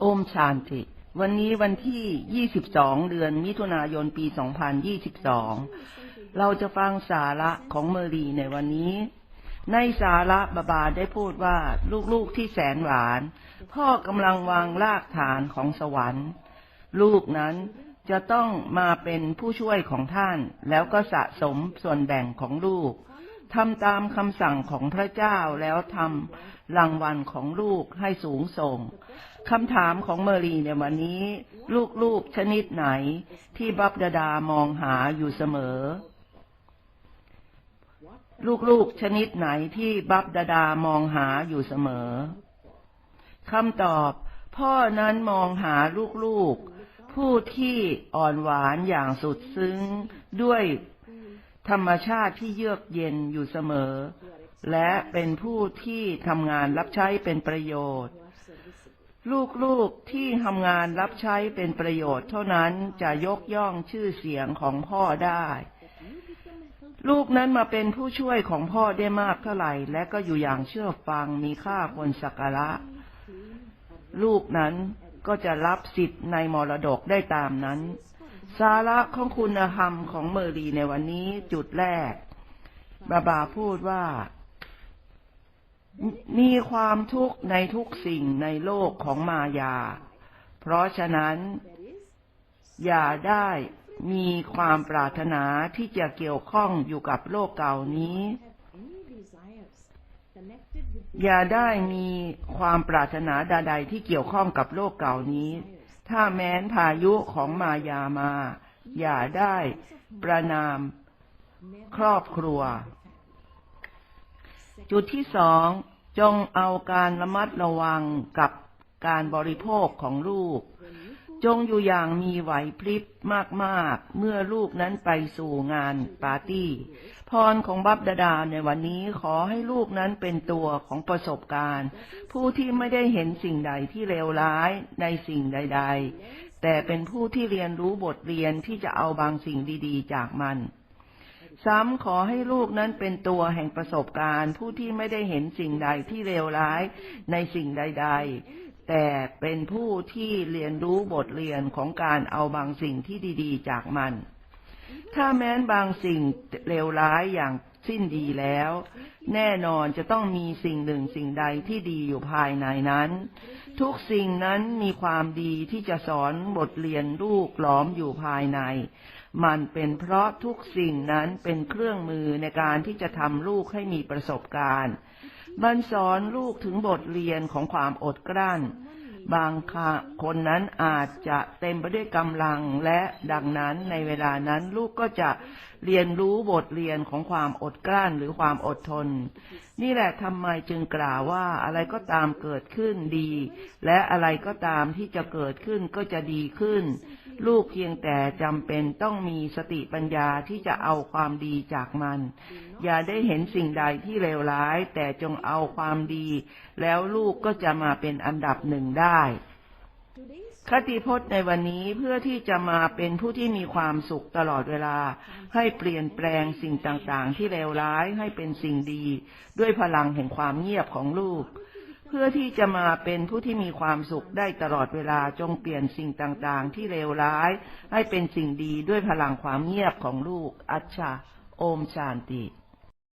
โอมชานติ วันนี้วันที่ 22 เดือนมิถุนายน ปี 2022 เราจะฟังสาระของเมรีในวันนี้ ในสาระบาบาได้พูดว่าลูกๆที่แสนหวาน พ่อกำลังวางรากฐานของสวรรค์ ลูกนั้นจะต้องมาเป็นผู้ช่วยของท่าน แล้วก็สะสมส่วนแบ่งของลูก ทำตามคำสั่งของพระเจ้าแล้วทำรางวัลของลูกให้สูงส่งคำถามของเมอรีในวันนี้ ลูกๆชนิดไหนที่บับดาดามองหาอยู่เสมอ ลูกๆชนิดไหนที่บับดาดามองหาอยู่เสมอคำตอบพ่อนั้นมองหาลูกๆ ผู้ที่อ่อนหวานอย่างสุดซึ้งด้วย ธรรมชาติที่เยือกเย็นอยู่เสมอ และเป็นผู้ที่ทำงานรับใช้เป็นประโยชน์ ลูกๆที่ทำงานรับใช้เป็นประโยชน์ เท่านั้นจะยกย่องชื่อเสียงของพ่อได้ ลูกนั้นมาเป็นผู้ช่วยของพ่อได้มากเท่าไหร่ และก็อยู่อย่างเชื่อฟังมีค่าคนสักการะ ลูกนั้นก็จะรับสิทธิ์ในมรดกได้ตามนั้น สาระของคุณธรรมของเมอรีในวันนี้จุดแรก บาบาพูดว่า มีความทุกข์ในทุกสิ่งในโลกของมายา เพราะฉะนั้น อย่าได้มีความปรารถนาที่จะเกี่ยวข้องอยู่กับโลกเก่านี้ อย่าได้มีความปรารถนาใดๆที่เกี่ยวข้องกับโลกเก่านี้ ถ้าแม้นพายุของมายามา อย่าได้ประนามครอบครัว จุดที่สองจงเอาการระมัดระวังกับการบริโภคของลูก จงอยู่อย่างมีไหวพริบมากๆ เมื่อลูกนั้นไปสู่งานปาร์ตี้ พรของบับดาดาในวันนี้ขอให้ลูกนั้นเป็นตัวของประสบการณ์ ผู้ที่ไม่ได้เห็นสิ่งใดที่เลวร้ายในสิ่งใด ๆ แต่เป็นผู้ที่เรียนรู้บทเรียนที่จะเอาบางสิ่งดีๆ จากมันซ้ำขอให้ลูกนั้นเป็นตัวแห่งประสบการณ์ ผู้ที่ไม่ได้เห็นสิ่งใดที่เลวร้ายในสิ่งใด ๆ แต่เป็นผู้ที่เรียนรู้บทเรียนของการเอาบางสิ่งที่ดีๆ จากมัน ถ้าแม้นบางสิ่งเลวร้ายอย่างสิ้นดีแล้ว แน่นอนจะต้องมีสิ่งหนึ่งสิ่งใดที่ดีอยู่ภายในนั้น ทุกสิ่งนั้นมีความดีที่จะสอนบทเรียนลูกหลอมอยู่ภายใน มันเป็นเพราะทุกสิ่งนั้นเป็นเครื่องมือในการที่จะทำลูกให้มีประสบการณ์ มันสอนลูกถึงบทเรียนของความอดกลั้น บางคนนั้นอาจจะเต็มไปด้วยกำลังและดังนั้นในเวลานั้นลูกก็จะเรียนรู้บทเรียนของความอดกลั้นหรือความอดทน นี่แหละทำไมจึงกล่าวว่าอะไรก็ตามเกิดขึ้นดี และอะไรก็ตามที่จะเกิดขึ้นก็จะดีขึ้น ลูกเพียงแต่จำเป็นต้องมีสติปัญญาที่จะเอาความดีจากมัน อย่าได้เห็นสิ่งใดที่เลวร้าย แต่จงเอาความดี แล้วลูกก็จะมาเป็นอันดับหนึ่งได้คติพจน์ในวันนี้เพื่อที่จะมาเป็นผู้ที่มีความสุขตลอดเวลา ให้เปลี่ยนแปลงสิ่งต่างๆ ที่เลวร้ายให้เป็นสิ่งดี ด้วยพลังแห่งความเงียบของลูก เพื่อที่จะมาเป็นผู้ที่มีความสุขได้ตลอดเวลาจงเปลี่ยนสิ่งต่างๆ ที่เลวร้ายให้เป็นสิ่งดีด้วยพลังความเงียบของลูก อัชชาโอมชานติ